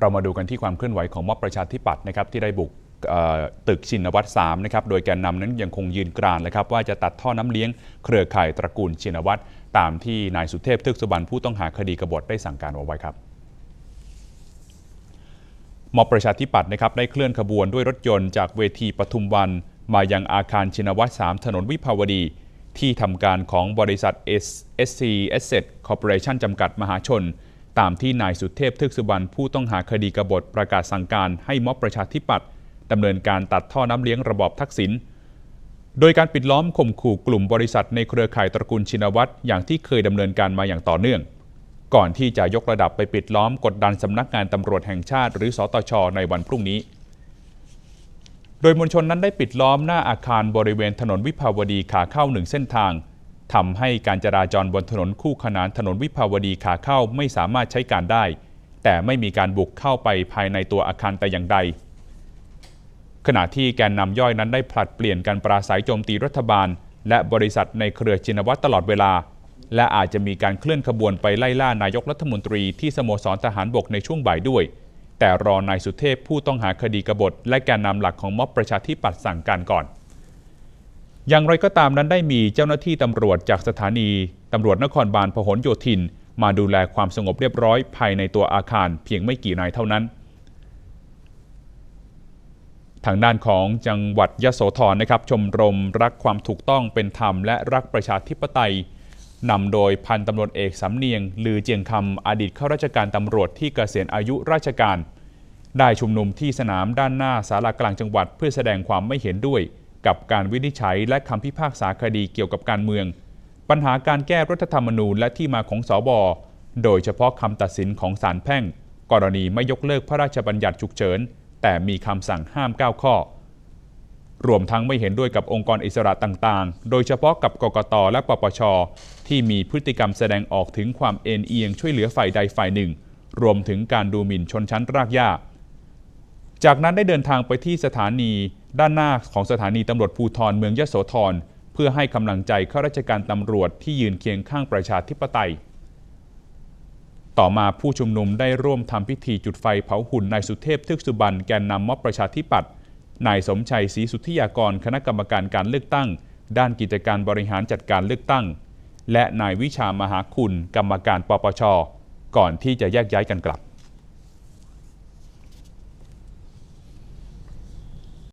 เรามาดูกันที่ความเคลื่อนไหวของม็อบประชาธิปัตย์นะครับที่ได้บุกตึกชินวัตร3นะครับ โดยแกนนำนั้นยังคงยืนกรานนะครับว่าจะตัดท่อน้ำเลี้ยงเครือข่ายตระกูลชินวัตรตามที่นายสุเทพทึกสุบรรณผู้ต้องหาคดีกบฏได้สั่งการเอาไว้ครับม็อบประชาธิปัตย์นะครับได้เคลื่อนขบวนด้วยรถยนต์จากเวทีปทุมวัน มายังอาคารชินวัตร 3 ถนนวิภาวดี ที่ทำการของบริษัท SC Asset Corporation จำกัดมหาชน ตามที่นายสุเทพทึกสุบรรณผู้ต้องหาคดีกบฏประกาศสั่งการให้ม็อบประชาธิปัตย์ดำเนินการตัดท่อน้ำเลี้ยงระบอบทักษิณโดยการปิดล้อมข่มขู่กลุ่มบริษัทในเครือข่ายตระกูลชินวัตรอย่างที่เคยดำเนินการมาอย่างต่อเนื่อง ก่อนที่จะยกระดับไปปิดล้อมกดดันสำนักงานตำรวจแห่งชาติ หรือสตช ในวันพรุ่งนี้ โดยมวลชนนั้นได้ปิดล้อมหน้าอาคารบริเวณถนนวิภาวดีขาเข้าหนึ่งเส้นทาง ทำให้การจราจรบนถนนคู่ขนานถนนวิภาวดีขาเข้าไม่สามารถใช้การได้ แต่ไม่มีการบุกเข้าไปภายในตัวอาคารแต่อย่างใด ขณะที่แกนนำย่อยนั้นได้ผลัดเปลี่ยนการปราศัยโจมตีรัฐบาล และบริษัทในเครือชินวัตรตลอดเวลา และอาจจะมีการเคลื่อนขบวนไปไล่ล่านายกรัฐมนตรีที่สโมสรทหารบกในช่วงบ่ายด้วย แต่รอนายสุเทพผู้ต้องหาคดีกบฏ และแกนนำหลักของม็อบประชาธิปัตย์สั่งการก่อน อย่างไรก็ตามนั้นได้มีเจ้าหน้าที่ตำรวจจากสถานีตำรวจนครบาลพหลโยธิน มาดูแลความสงบเรียบร้อยภายในตัวอาคารเพียงไม่กี่นายเท่านั้น ทางด้านของจังหวัดยโสธรนะครับชมรมรักความถูกต้องเป็นธรรมและรักประชาธิปไตยนำโดยพันตำรวจเอกสำเนียง ลือเจียงคำอดีตข้าราชการตำรวจที่เกษียณอายุราชการ ได้ชุมนุมที่สนามด้านหน้าสารากลางจังหวัดเพื่อแสดงความไม่เห็นด้วย กับการวินิจฉัยและคำพิพากษาคดีเกี่ยวกับการเมือง ปัญหาการแก้รัฐธรรมนูญและที่มาของสอบโดยเฉพาะคำตัดสินของศาลแพ่ง กรณีไม่ยกเลิกพระราชบัญญัติฉุกเฉิน แต่มีคำสั่งห้าม 9 ข้อ รวมทั้งไม่เห็นด้วยกับองค์กรอิสระต่างๆ โดยเฉพาะกับกกตและปปช ที่มีพฤติกรรมแสดงออกถึงความเอ็นเอียงช่วยเหลือฝ่ายใดฝ่ายหนึ่ง รวมถึงการดูหมิ่นชนชั้นรากหญ้า จากนั้นได้เดินทางไปที่สถานีด้านหน้าของสถานีตำรวจภูธรเมืองยโสธรเพื่อให้กำลังใจข้าราชการตำรวจที่ยืนเคียงข้างประชาธิปไตย ต่อมาผู้ชุมนุมได้ร่วมทำพิธีจุดไฟเผาหุ่นนายสุเทพทึกสุบรรณแกนนำม็อบประชาธิปัตย์นายสมชัยศรีสุทธิยากรคณะกรรมการการเลือกตั้ง ด้านกิจการบริหารจัดการเลือกตั้ง และนายวิชามหาคุณ กรรมการปปชก่อนที่จะแยกย้ายกันกลับ